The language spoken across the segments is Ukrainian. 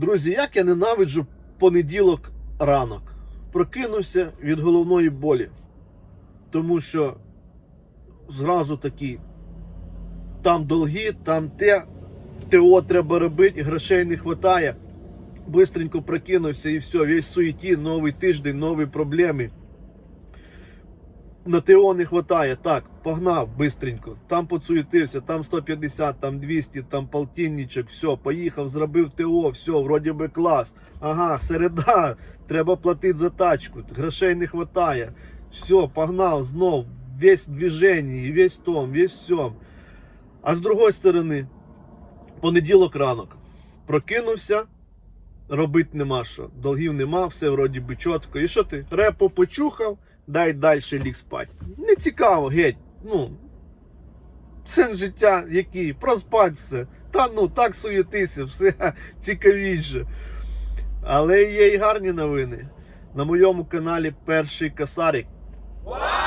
Друзі, як я ненавиджу понеділок ранок. Прокинувся від головної болі. Тому що зразу такий, там долги, там те, ТО треба робити, грошей не вистачає. Бистренько прокинувся і все, весь суеті, новий тиждень, нові проблеми. На ТО не вистачає. Так, погнав бистренько. Там поцуєтився, там 150, там 200, там полтинничок, все, поїхав, зробив ТО, все, вроді би клас. Ага, середа, треба платити за тачку, грошей не вистачає. Все, погнав знов, весь в весь в том, весь всьом. А з другої сторони, понеділок ранок. Прокинувся, робити нема що. Долгів нема, все вроді би чітко. І що ти? Репо почухав, дай далі ліг спать. Не цікаво, геть. Ну, сен життя який, проспать все. Та ну так суєтися, все цікавіше. Але є і гарні новини. На моєму каналі перший касарик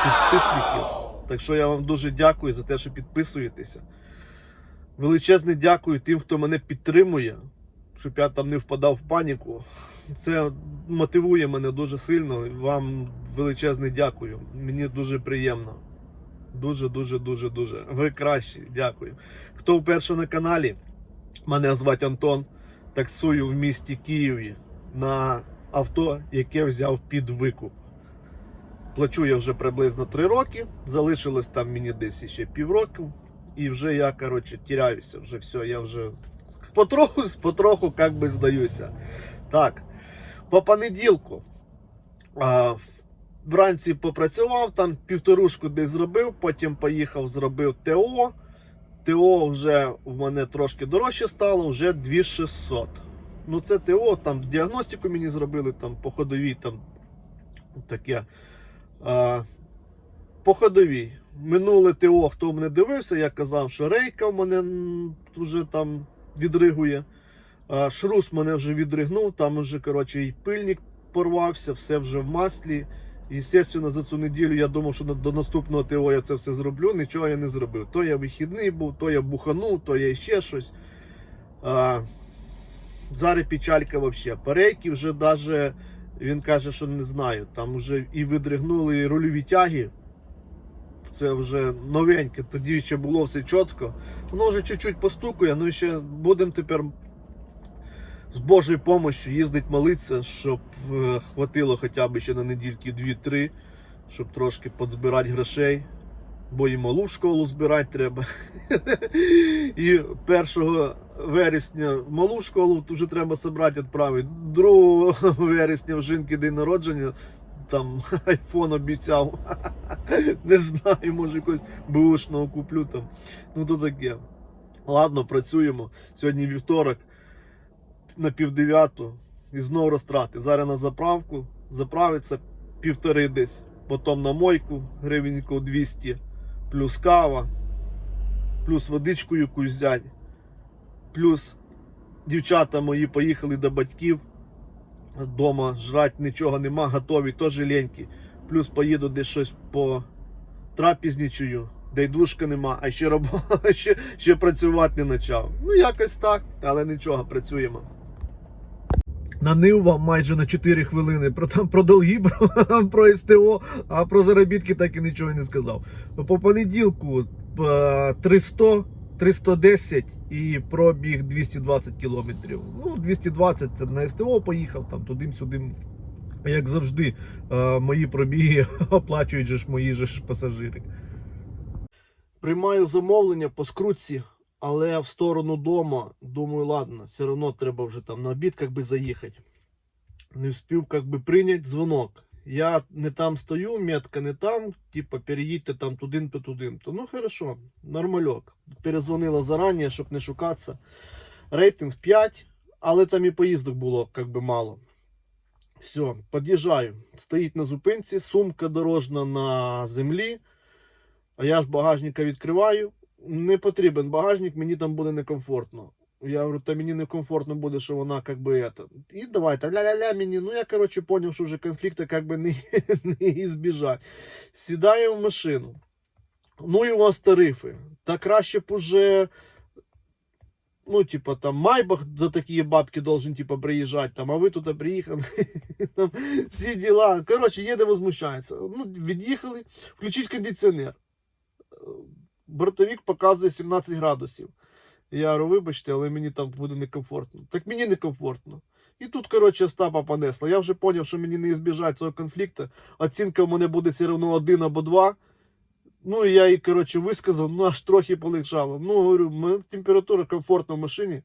підписників. Так що я вам дуже дякую за те, що підписуєтеся. Величезне дякую тим, хто мене підтримує, щоб я там не впадав в паніку. Це мотивує мене дуже сильно. Вам величезне дякую. Мені дуже приємно. Дуже, дуже, дуже, дуже. Ви кращі, дякую. Хто вперше на каналі, мене звати Антон. Таксую в місті Києві на авто, яке взяв під викуп. Плачу я вже приблизно 3 роки. Залишилось там мені десь ще півроку. І вже я, коротше, тіряюся. Вже все, я вже потроху, потроху як би здаюся. Так, по понеділку. А, вранці попрацював, там півторушку десь зробив, потім поїхав, зробив ТО. ТО вже в мене трошки дорожче стало, вже 2600. Ну, це ТО, там діагностику мені зробили, там по там таке. А, по. Минуле ТО, хто мене дивився, я казав, що рейка в мене вже там відригує. Шрус мене вже відригнув, там вже коротше, і пильник порвався, все вже в маслі. І, Естественно, за цю неділю я думав, що до наступного ТО я це все зроблю. Нічого я не зробив. То я вихідний був, то я буханув, то я ще щось. А, зараз печалька взагалі. Перейки вже даже, він каже, що не знаю. Там вже і видригнули і рульові тяги. Це вже новеньке, тоді ще було все чітко. Воно вже чуть-чуть постукує, ну і ще будемо тепер з Божою допомогою їздить молитися, щоб е, хватило хоча б ще на недільки 2-3, щоб трошки подзбирати грошей. Бо і малу в школу збирати треба. І 1 вересня малу в школу вже треба зібрати, відправити. 2 вересня в жінки день народження. Там айфон обіцяв. Не знаю, може якось бушного куплю там. Ну то таке. Ладно, працюємо. Сьогодні вівторок на півдев'яту і знову розтрати. Зараз на заправку заправиться півтори десь, потім на мойку гривенько 200, плюс кава, плюс водичку якусь взяти, плюс дівчата мої поїхали до батьків. Дома жрать нічого нема, готові, теж ленькі. Плюс поїду десь щось по трапезничаю, де й душка нема, а ще, роб... ще, ще працювати не почав. Ну, якось так, але нічого, працюємо. Нанив вам майже на 4 хвилини про, там, про долги, про, про СТО, а про заробітки так і нічого не сказав. По понеділку е, 300, 310 і пробіг 220 кілометрів. Ну, 220 це на СТО поїхав, там туди-сюди. Як завжди, е, мої пробіги оплачують же ж мої же ж пасажири. Приймаю замовлення по скрутці, але в сторону дома. Думаю, ладно, все одно треба вже там на обід як би заїхати. Не встиг як би прийняти дзвонок. Я не там стою, метка не там, типа переїдьте там туди-то, туди-то. Ну хорошо, нормальок. Перезвонила зарані, щоб не шукатися. Рейтинг 5, але там і поїздок було як би мало. Все, під'їжджаю. Стоїть на зупинці, сумка дорожна на землі. А я ж багажника відкриваю. Не потрібен багажник, мені там буде некомфортно. Я говорю, та мені некомфортно буде, що вона як би это. І давайте, ля-ля-ля мені. Ну я, коротше, поняв, що вже конфлікту як би не, не ізбіжать. Сідаю в машину. Ну і у вас тарифи. Та краще б уже ну, типа, там Майбах за такие бабки должен, типа, приїжджати, там, а ви тут приїхали, там, всі діла. Коротше, їде возмущається. Ну, від'їхали, включіть кондиціонер. Бортовик показує 17 градусів. Я говорю, вибачте, але мені там буде некомфортно. Так мені некомфортно. І тут, коротше, Остапа понесла. Я вже зрозумів, що мені не збіжать цього конфлікту. Оцінка в мене буде все одно один або два. Ну, і я їй, коротше, висказав, ну аж трохи полегшало. Ну, говорю, температура комфортна в машині,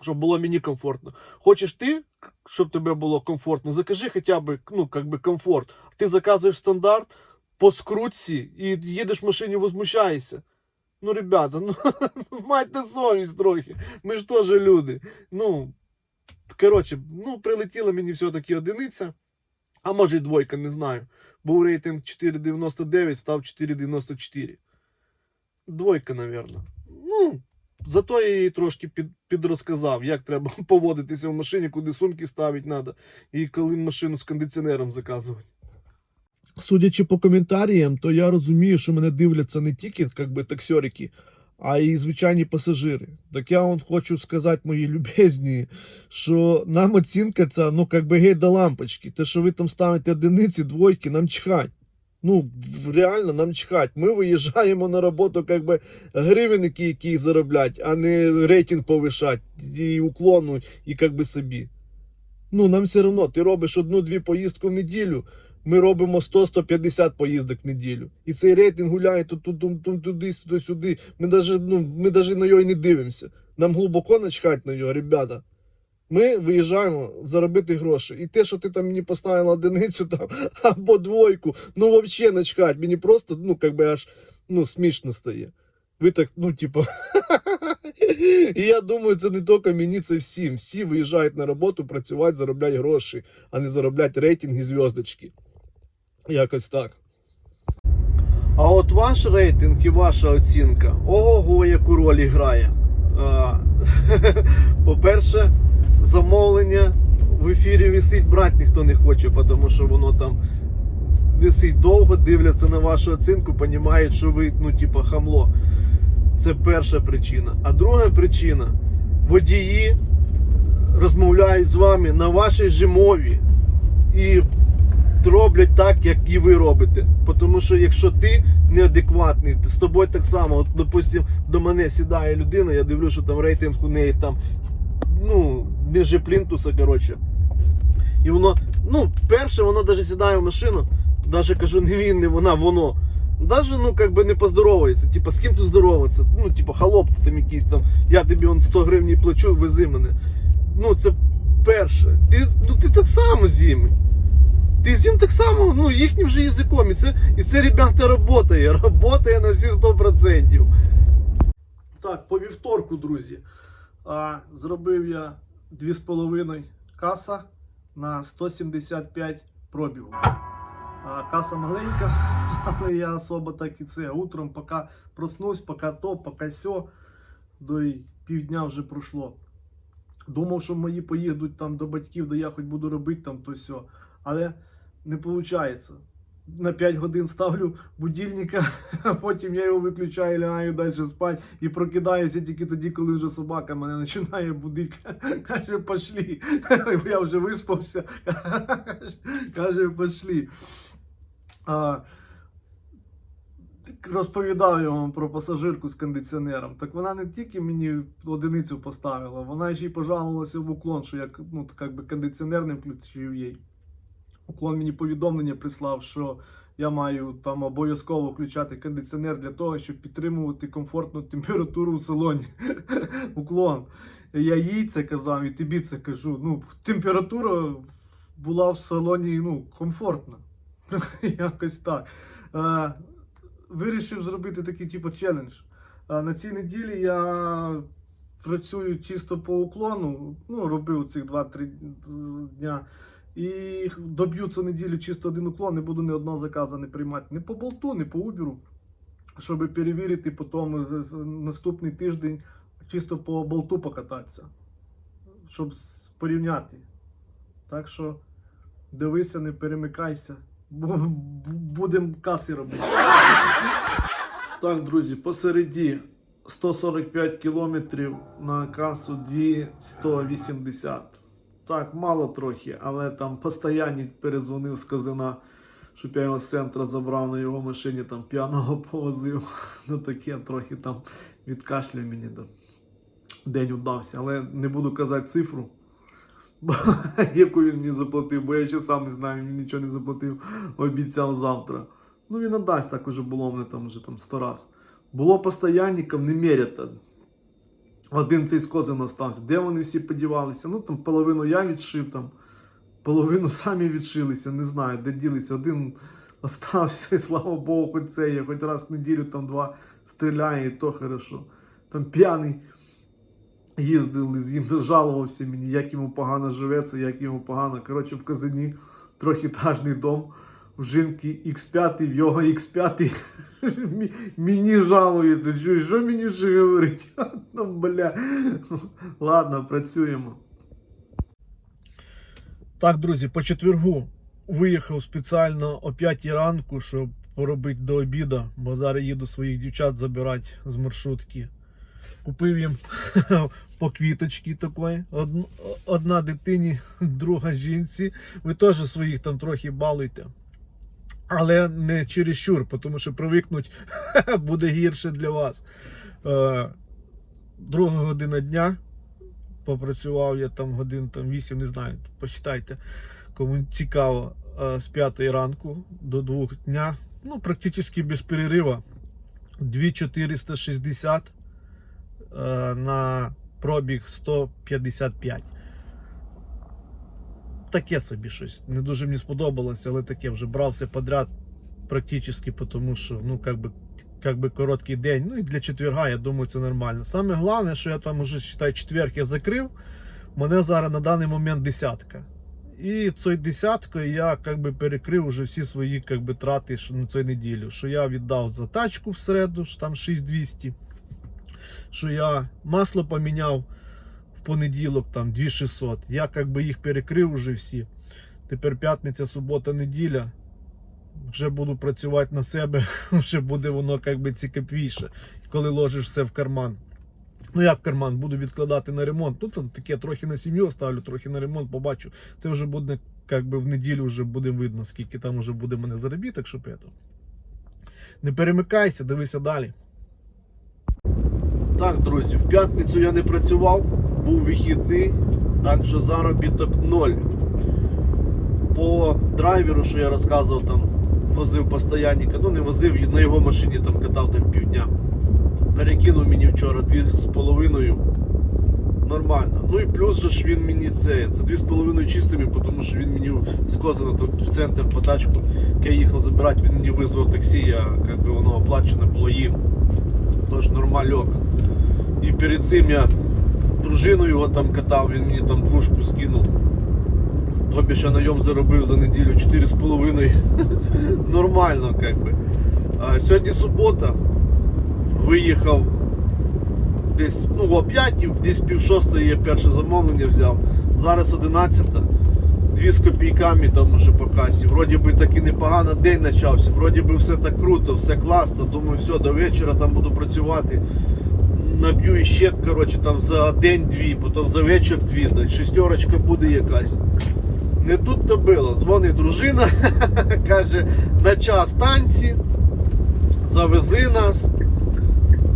щоб було мені комфортно. Хочеш ти, щоб тебе було комфортно, закажи хоча б, ну, комфорт. Ти заказуєш стандарт по скрутці і їдеш в машині, возмущаєшся. Ну, ребята, ну майте совість трохи. Ми ж теж люди. Ну, коротше, ну, прилетіла мені все-таки одиниця, а може й двойка, не знаю. Був рейтинг 4,99, став 4,94. Двойка, напевно. Ну, зато я їй трошки під, підрозказав, як треба поводитися в машині, куди сумки ставити треба, і коли машину з кондиціонером заказувати. Судячи по коментарям, то я розумію, що мене дивляться не тільки как би, таксерики, а й звичайні пасажири. Так я вам хочу сказати, мої любезні, що нам оцінка ця, ну, как би геть до лампочки. Те, що ви там ставите одиниці, двойки, нам чхать. Ну, реально нам чхать. Ми виїжджаємо на роботу, как би гривенники, які зароблять, а не рейтинг повишать, і уклону, і как би собі. Ну, нам все одно, ти робиш одну-дві поїздки в неділю, ми робимо 100-150 поїздок в неділю. І цей рейтинг гуляє тут, тут, тут, туди, туди, сюди. Ми даже, ну, ми даже на його і не дивимося. Нам глибоко начхать на нього, ребята. Ми виїжджаємо заробити гроші. І те, що ти там мені поставила одиницю там, або двойку, ну взагалі начхать. Мені просто, ну, как би аж ну, смішно стає. Ви так, ну, типа. І я думаю, це не тільки мені, це всім. Всі виїжджають на роботу працювати, заробляти гроші, а не заробляти рейтинги, зв'язочки. Якось так. А от ваш рейтинг і ваша оцінка, ого, яку роль грає. По-перше, замовлення в ефірі висить, брати ніхто не хоче, тому що воно там висить довго, дивляться на вашу оцінку, розуміють, що ви, ну, типа, хамло. Це перша причина. А друга причина водії розмовляють з вами на вашій же мові і роблять так, як і ви робите. Тому що якщо ти неадекватний, з тобою так само, от, допустим, до мене сідає людина, я дивлюся, що там рейтинг у неї там, ну, ниже плінтуса, коротше. І воно, ну, перше, воно навіть сідає в машину, навіть кажу, не він, не вона, воно. Даже, ну, бы не поздоровається. Типа, з ким тут здороватися? Ну, типа, холоп ти там якийсь там, я тобі он 100 гривень плачу, вези мене. Ну, це перше. Ти, ну, ти так само з ними. Ти з ним так само, ну, їхнім же язиком. І це, і це ребята, работає. Работає на всі 100%. Так, по вівторку, друзі. А, зробив я 2,5 каса на 175 пробігу. А, Каса маленька, але я особо так і це. Утром, поки проснусь, поки то, поки сьо, до й півдня вже пройшло. Думав, що мої поїдуть там до батьків, де я хоч буду робити там то сьо. Але не виходить. На 5 годин ставлю будильника, а потім я його виключаю, лягаю далі спати і прокидаюся тільки тоді, коли вже собака мене починає будити. Каже, пошлі. Я вже виспався. Каже, пошлі. Розповідав я вам про пасажирку з кондиціонером. Так вона не тільки мені одиницю поставила, вона ще й пожалувалася в уклон, що я ну, кондиціонер не включив їй. Уклон мені повідомлення прислав, що я маю там обов'язково включати кондиціонер для того, щоб підтримувати комфортну температуру в салоні. Уклон. Я їй це казав і тобі це кажу. Ну, температура була в салоні ну, комфортна. Якось так. Е, вирішив зробити такий типу челендж. Е, на цій неділі я працюю чисто по уклону, ну, робив цих 2-3 дня. І доб'ю цю неділю чисто один уклон, не буду ні одного заказу не приймати ні по болту, ні по убіру, щоб перевірити потім з- наступний тиждень чисто по болту покататися, щоб порівняти. Так що дивися, не перемикайся. бо Будемо каси робити. Так, друзі, посередні 145 кілометрів на касу 280. Так, мало трохи, але там постоянник перезвонив з казина, щоб я його з центру забрав на його машині, там п'яного повозив. Ну таке трохи там відкашляв мені. Да. День удався, але не буду казати цифру, яку він мені заплатив, бо я ще сам не знаю, він нічого не заплатив, обіцяв завтра. Ну він надасть, так уже було мене там вже там 100 раз. Було постоянників немерято. Один цей з козин остався. Де вони всі подівалися? Ну там половину я відшив, там, половину самі відшилися, не знаю, де ділися. Один остався, і слава Богу, хоч це є, хоч раз в неділю там два стріляє, і то хорошо. Там п'яний їздили, з ним жалувався мені, як йому погано живеться, як йому погано. Коротше, в Казані трьохітажний дом. В жінки X5, в його X5 мені жалується. Чуєш, що мені ще говорить? Ну, бля. Ладно, працюємо. Так, друзі, по четвергу виїхав спеціально о 5 ранку, щоб поробити до обіду, бо зараз їду своїх дівчат забирати з маршрутки. Купив їм по квіточці такої. Одн- Одна дитині, друга жінці. Ви теж своїх там трохи балуйте. Але не чересчур, тому що привикнуть буде гірше для вас. Е, друга година дня. Попрацював я там годин там 8, не знаю, почитайте. Кому цікаво, е, з 5 ранку до 2 дня. Ну, практично без перерива. 2460 е, на пробіг 155. Таке собі щось. Не дуже мені сподобалося, але таке вже брав все подряд практично, тому що, ну, как би, как би короткий день. Ну і для четверга, я думаю, це нормально. Саме головне, що я там уже считай, четверг я закрив. Мене зараз на даний момент десятка. І цією десяткою я как би, перекрив уже всі свої как би, трати на цю неділю. Що я віддав за тачку в середу, що там 6200. Що я масло поміняв понеділок, там 2600. Я как би, їх перекрив уже всі. Тепер п'ятниця, субота, неділя. Вже буду працювати на себе, вже буде воно як би цікавіше, коли ложиш все в карман. Ну як в карман, буду відкладати на ремонт. Ну, то таке трохи на сім'ю ставлю, трохи на ремонт, побачу. Це вже буде як би в неділю вже буде видно, скільки там вже буде мене заробіток, щоб это. Не перемикайся, дивися далі. Так, друзі, в п'ятницю я не працював, був вихідний, так що заробіток ноль. По драйверу, що я розказував, там возив постоянника, ну не возив, на його машині там катав там півдня. Перекинув мені вчора 2,5. Нормально. Ну і плюс же ж він мені це, це 2,5 чистими, тому що він мені з в центр по тачку, я їхав забирати, він мені визвав таксі, я, як воно оплачене було їм. Тож нормальок. І перед цим я дружину його там катав, він мені там двушку скинув. Тобі ще на ньому заробив за неділю 4,5. Нормально, как би. А, сьогодні субота. Виїхав десь ну, о 5, десь пів шостої я перше замовлення взяв. Зараз 11. Дві з копійками там уже по касі. Вроді би так і непогано день почався. Вроді би все так круто, все класно. Думаю, все, до вечора там буду працювати. Наб'ю іще, коротше, там за день-дві, потім за вечір дві, да, шестерочка буде якась. Не тут то було. Дзвонить дружина, каже, на час танці, завези нас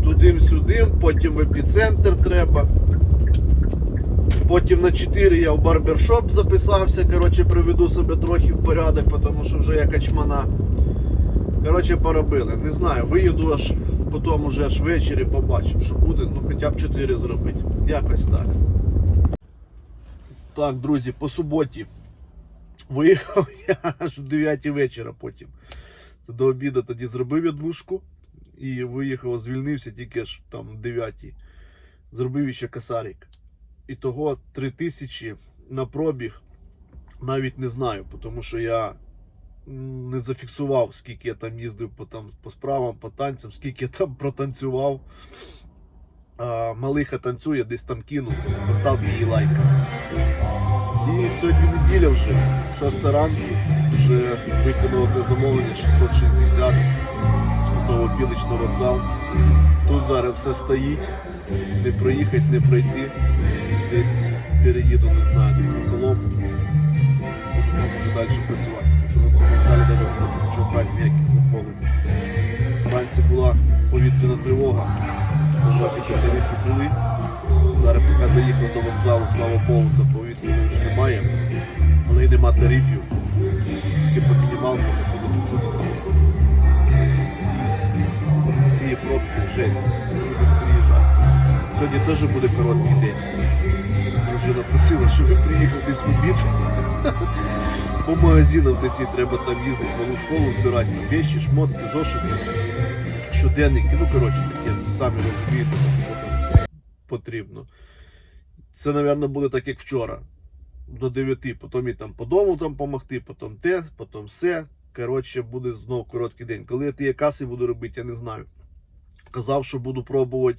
туди-сюди, потім в епіцентр треба. Потім на 4 я в барбершоп записався, коротше, приведу себе трохи в порядок, тому що вже я качмана. Коротше, поробили. Не знаю, виїду аж потім уже аж ввечері побачимо, що буде, ну хоча б 4 зробити. Якось так. Так, друзі, по суботі. Виїхав я аж в 9 вечора потім. До обіду тоді зробив я двушку і виїхав, звільнився тільки аж там в 9. Зробив ще косарик. І того 3000 на пробіг навіть не знаю, тому що я не зафіксував, скільки я там їздив по, там, по справам, по танцям, скільки я там протанцював. А, малиха танцює, десь там кинув, постав її лайк. І сьогодні неділя вже, 6 ранку, вже виконало те замовлення 660 знову білич на вокзал. Тут зараз все стоїть, не проїхати, не пройти. Десь переїду, не знаю, десь на село. Буду далі працювати. Не. Вранці була повітряна тривога. Жопі тарифи були. Зараз поки доїхав до вокзалу, слава Богу, це повітряної вже немає. Але й нема тарифів. Тільки по мінімалку по цьому ці пробки жесть. Сьогодні теж буде короткий день. Дружина просила, щоб приїхав десь в обід. По магазинам десь треба там їздити, малу школу збирати, там вещі, шмотки, зошити, щоденники. Ну, коротше, таке, самі розумієте, що там потрібно. Це, мабуть, буде так, як вчора. До 9, потім і там по дому там помогти, потім те, потім все. Коротше, буде знову короткий день. Коли я ті каси буду робити, я не знаю. Казав, що буду пробувати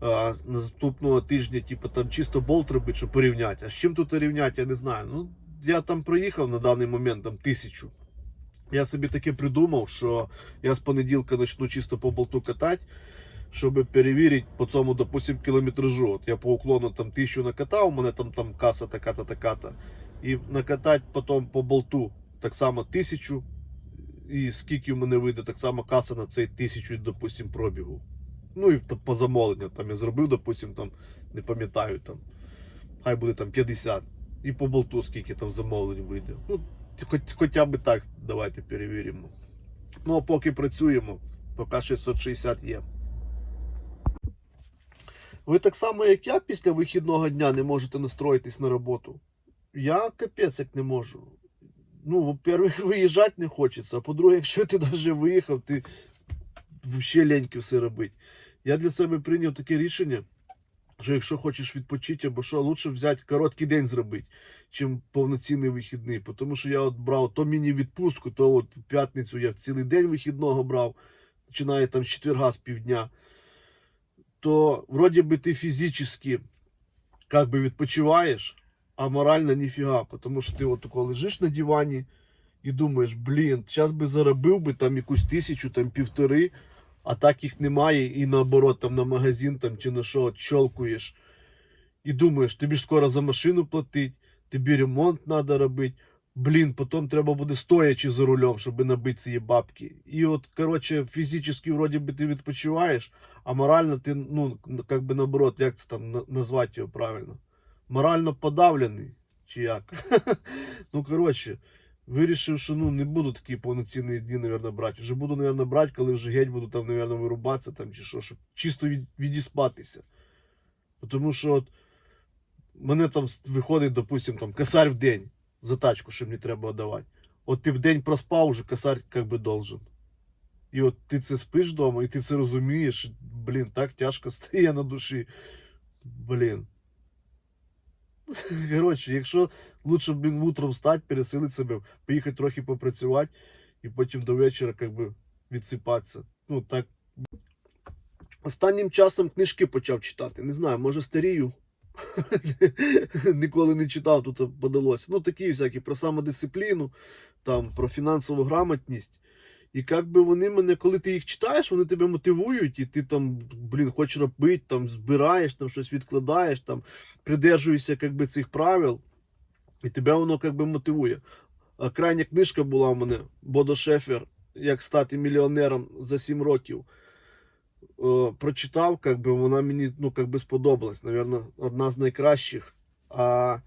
а, наступного тижня, типу, там чисто болт робити, щоб порівняти. А з чим тут рівняти, я не знаю. Ну, я там проїхав на даний момент там тисячу. Я собі таке придумав, що я з понеділка почну чисто по болту катати, щоб перевірити по цьому, допустим, кілометражу. От я по уклону там тисячу накатав, у мене там, там каса така-то, така-то. І накатати потім по болту так само тисячу. І скільки в мене вийде так само каса на цей тисячу, допустим, пробігу. Ну і по замовленню там я зробив, допустим, там, не пам'ятаю, там, хай буде там 50. І по болту скільки там замовлень вийде. Ну, хоч, хоча б так, давайте перевіримо. Ну, а поки працюємо, поки 660 є. Ви так само, як я, після вихідного дня не можете настроїтись на роботу. Я капець як не можу. Ну, во-первых, виїжджати не хочеться. А по-друге, якщо ти навіть виїхав, ти взагалі ліньки все робити. Я для себе прийняв таке рішення, що якщо хочеш відпочити або що, лучше взяти короткий день зробити, чим повноцінний вихідний. Тому що я от брав то міні-відпустку, то от п'ятницю я цілий день вихідного брав, починає там з четверга з півдня. То вроді би ти фізично как би відпочиваєш, а морально ніфіга. Тому що ти от тако лежиш на дивані і думаєш, блін, зараз би заробив би там якусь тисячу, там півтори, а так їх немає, і наоборот, там на магазин там, чи на що щелкуєш. І думаєш, тобі ж скоро за машину платить, тобі ремонт треба робити. Блін, потім треба буде стоячи за рулем, щоб набити ці бабки. І от, коротше, фізично вроді би ти відпочиваєш, а морально ти, ну, как би наоборот, як це там на- назвати його правильно? Морально подавлений, чи як? ну, коротше, вирішив, що ну, не буду такі повноцінні дні, наверное, брати. Вже буду, наверное, брати, коли вже геть буду там, наверное, вирубатися там, чи що, щоб чисто від, відіспатися. Тому що от, мене там виходить, допустим, там, косарь в день за тачку, що мені треба давати. От ти в день проспав, уже косарь как би должен. І от ти це спиш вдома, і ти це розумієш. Блін, так тяжко стає на душі. Блін. Коротше, якщо лучше блін, утром встати, пересилити себе, поїхати трохи попрацювати, і потім до вечора как би, відсипатися. Ну, так. Останнім часом книжки почав читати. Не знаю, може старію. Ніколи не читав, тут подалося. Ну, такі всякі про самодисципліну, там, про фінансову грамотність. І як би вони мене, коли ти їх читаєш, вони тебе мотивують, і ти там, блін, хочеш робити, там, збираєш, там щось відкладаєш, там, придержуєшся як би, цих правил, і тебе воно як би мотивує. А крайня книжка була у мене Бодо Шефер, як стати мільйонером за 7 років. Е, прочитав, как би, вона мені ну, как би сподобалась. Наверное, одна з найкращих. А,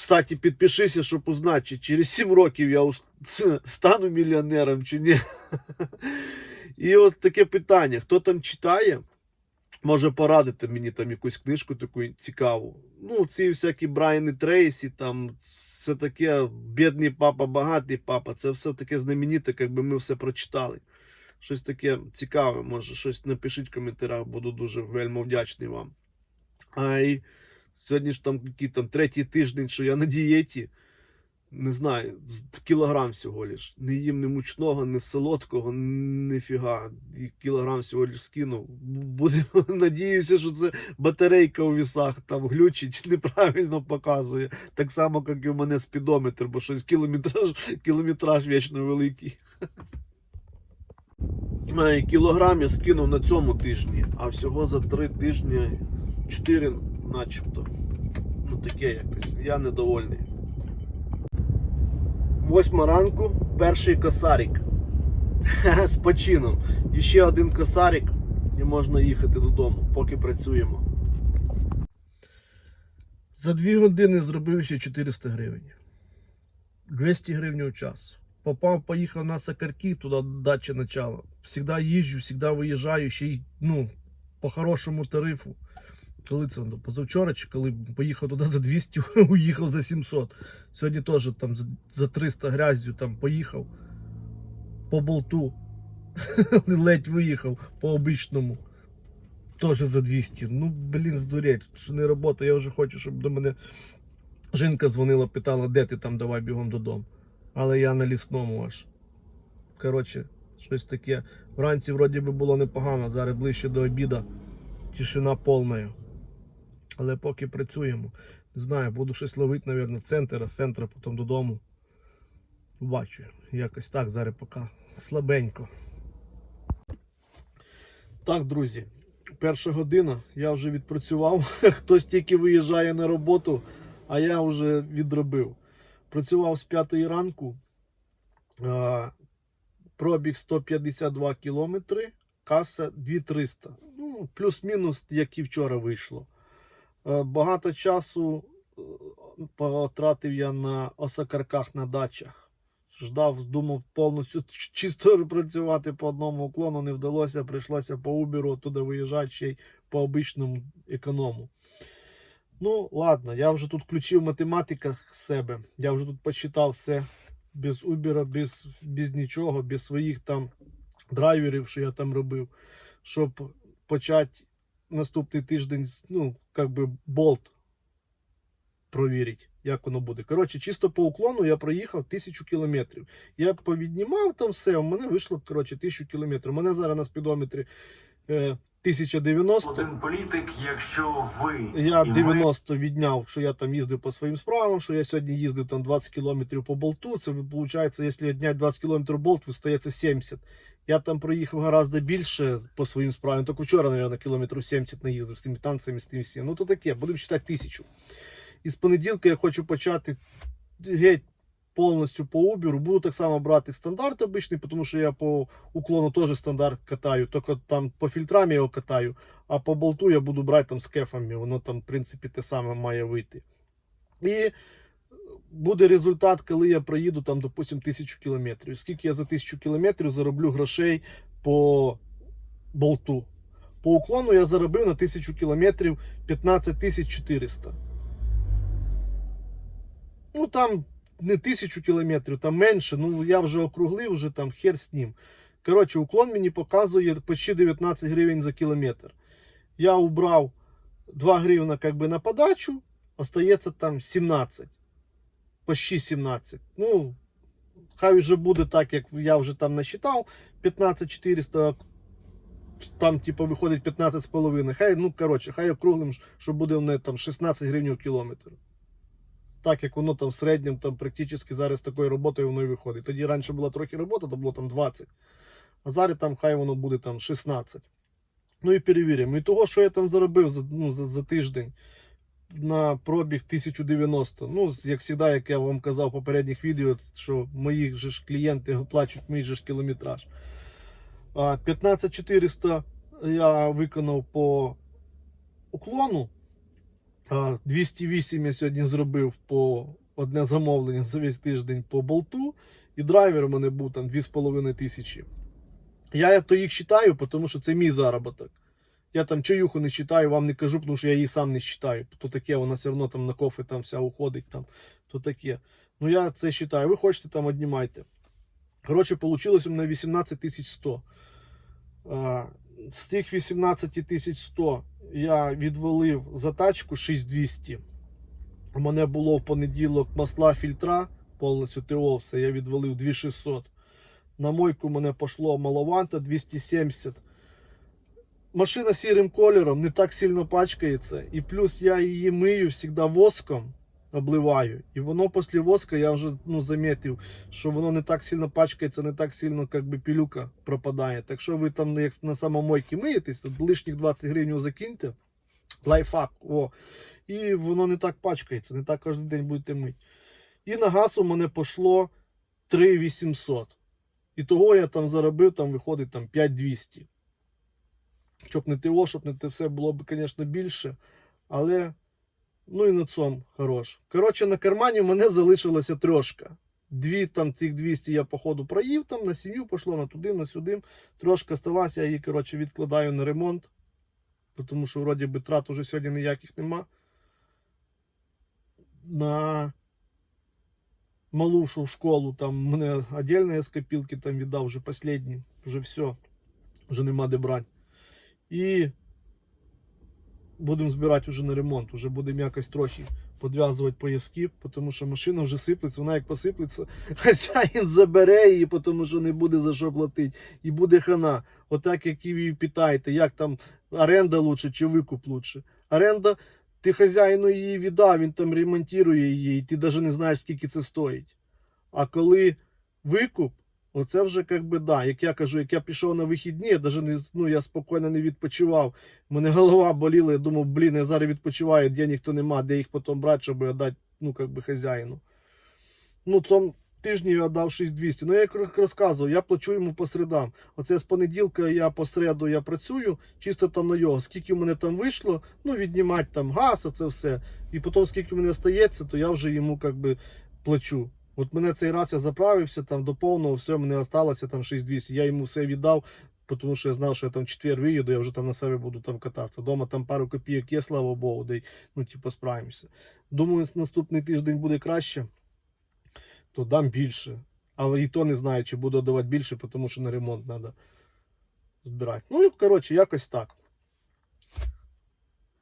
кстати, підпишися, щоб узнати, чи через 7 років я стану мільйонером чи ні. І от таке питання: хто там читає, може порадити мені там якусь книжку таку цікаву. Ну, ці всякі Брайани Трейсі, там все таке бідний папа, багатий папа. Це все таке знамените, якби ми все прочитали. Щось таке цікаве, може, щось напишіть в коментарях, буду дуже вельми вдячний вам. А і сьогодні ж там який там третій тиждень, що я на дієті. Не знаю, кілограм всього лиш. Не їм ні мучного, ні солодкого, ніфіга. Кілограм всього лиш скинув. Буде, надіюся, що це батарейка у вісах там глючить, неправильно показує. Так само, як і у мене спідометр, бо щось кілометраж, кілометраж вічно великий. кілограм я скинув на цьому тижні, а всього за три тижні 4 начебто. Ну таке якось. Я недовольний. Восьма ранку, перший косарик. З почином. І ще один косарик, і можна їхати додому, поки працюємо. За дві години зробив ще 400 гривень. 200 гривень у час. Попав, поїхав на Сакарки, туди дача начало. Всегда їжджу, всегда виїжджаю, ще й ну, по хорошому тарифу. Коли це ну, позавчора, чи коли поїхав туди за 200, уїхав за 700. Сьогодні теж там за- за 300 грязю там поїхав по болту. Ледь виїхав по обичному. Теж за 200. Ну, блін, здуріть, що не робота. Я вже хочу, щоб до мене жінка дзвонила, питала, де ти там, давай бігом додому. Але я на лісному аж. Коротше, щось таке. Вранці вроді би було непогано, зараз ближче до обіда. Тишина повною. Але поки працюємо. Не знаю, буду щось ловити, мабуть, центр, а з центра потім додому. Бачу. Якось так зараз поки слабенько. Так, друзі, перша година. Я вже відпрацював. Хтось тільки виїжджає на роботу, а я вже відробив. Працював з 5 ранку. Пробіг 152 кілометри, каса 2300. Ну, плюс-мінус, як і вчора вийшло. Е, Багато часу е, потратив я на осокарках на дачах. Ждав, думав повністю чисто працювати по одному уклону, не вдалося, прийшлося по Уберу туди виїжджати ще й по обичному економу. Ну, ладно, я вже тут включив математика себе. Я вже тут почитав все без Убера, без, без нічого, без своїх там драйверів, що я там робив, щоб почати наступний тиждень, ну, как би болт провірити, як воно буде. Коротше, чисто по уклону я проїхав тисячу кілометрів. Я повіднімав там все, у мене вийшло коротше, тисячу кілометрів. У мене зараз на спідометрі е, 1090. Один політик, якщо ви Я і ми 90 відняв, що я там їздив по своїм справам, що я сьогодні їздив там 20 кілометрів по болту. Це виходить, якщо відняти 20 кілометрів болт, вистається 70. Я там проїхав гораздо більше по своїм справам. Тільки вчора, мабуть, кілометрів 70 наїздив з тими танцями, з тим всім. Ну то таке, будемо читати тисячу. І з понеділка я хочу почати геть повністю по Uber. Буду так само брати стандарт обичний, тому що я по уклону теж стандарт катаю, тільки там по фільтрам я його катаю, а по болту я буду брати там з кефами. Воно там, в принципі, те саме має вийти. І буде результат, коли я проїду там, допустим, тисячу кілометрів. Скільки я за тисячу кілометрів зароблю грошей по болту. По уклону я заробив на тисячу кілометрів 15 400. Ну там не тисячу кілометрів, там менше. Ну я вже округлив, вже там хер з ним. Коротше, уклон мені показує почти 19 гривень за кілометр. Я убрав 2 гривна как би, на подачу, остається там 17. Почти 17. Ну, хай вже буде так, як я вже там насчитав 15 400, там, типу, виходить 15,5. Хай, ну, коротше, хай округлим, що буде в неї там 16 гривень у кілометр. Так як воно там в середньому там практично зараз такою роботою воно і виходить. Тоді раніше була трохи робота, то було там 20. А зараз там хай воно буде там 16. Ну і перевіримо. І того, що я там заробив за, ну, за, за тиждень на пробіг 1090. Ну, як завжди, як я вам казав в попередніх відео, що мої ж клієнти оплачують мій же ж кілометраж. 15400 я виконав по уклону. 208 я сьогодні зробив по одне замовлення за весь тиждень по болту. І драйвер у мене був там 2,5 тисячі. Я то їх читаю, тому що це мій заробіток. Я там чаюху не читаю, вам не кажу, тому що я її сам не читаю. То таке, вона все одно там на кофе там вся уходить. Там, то таке. Ну я це читаю. Ви хочете там однімайте. Коротше, вийшло у мене 18 100. А, З тих 18 100 я відвалив за тачку 6200. У мене було в понеділок масла фільтра, повністю ТО все, я відвалив 2600. На мойку мене пішло маловато 270. Машина сірим кольором не так сильно пачкається. І плюс я її мию завжди воском. обливаю. І воно після воска я вже ну, замітив, що воно не так сильно пачкається, не так сильно як би, пілюка пропадає. Так що ви там як на самомойці миєтесь, то лишніх 20 гривень закиньте. Лайфхак. О. І воно не так пачкається, не так кожен день будете мити. І на газ у мене пішло 3800. І того я там заробив, там виходить там 5200. Щоб не ТО, щоб не те все було б, звісно, більше. Але ну і на цьому хорош. Коротше, на кармані в мене залишилося трошка. Дві там цих 200 я походу проїв, там на сім'ю пішло, на туди, на сюди. Трошка сталася, я її, коротше, відкладаю на ремонт. Тому що вроді би трат уже сьогодні ніяких нема. На малушу школу, там мене отдельні скопілки там віддав вже останні, вже все, вже нема де брати. І будемо збирати вже на ремонт, вже будемо якось трохи подв'язувати пояски, тому що машина вже сиплеться, вона як посиплеться, хазяїн забере її, тому що не буде за що платити. І буде хана. Отак, як і питаєте, як там оренда лучше чи викуп лучше. Оренда, ти хазяїну її віддав, він там ремонтує її, і ти навіть не знаєш, скільки це стоїть. А коли викуп, оце вже як би да. Як я кажу, як я пішов на вихідні, я не, ну, я спокійно не відпочивав. У мене голова боліла, я думав, блін, я зараз відпочиваю, де ніхто нема, де їх потім брати, щоб віддати, ну, як би хазяїну. Ну, цьому тижні я дав 6200. Ну, я як розказував, я плачу йому по середам. Оце з понеділка я по середу я працюю, чисто там на його. Скільки в мене там вийшло, ну, віднімати там газ, оце все. І потім, скільки в мене стається, то я вже йому як би плачу. От мене цей раз я заправився там до повного, все, мене осталося там 6200. Я йому все віддав, тому що я знав, що я там четвер виїду, я вже там на себе буду там кататися. Дома там пару копійок є, слава Богу, де ну, типу, справимося. Думаю, наступний тиждень буде краще, то дам більше. Але і то не знаю, чи буду давати більше, тому що на ремонт треба збирати. Ну коротше, якось так.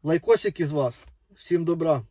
Лайкосик із вас. Всім добра.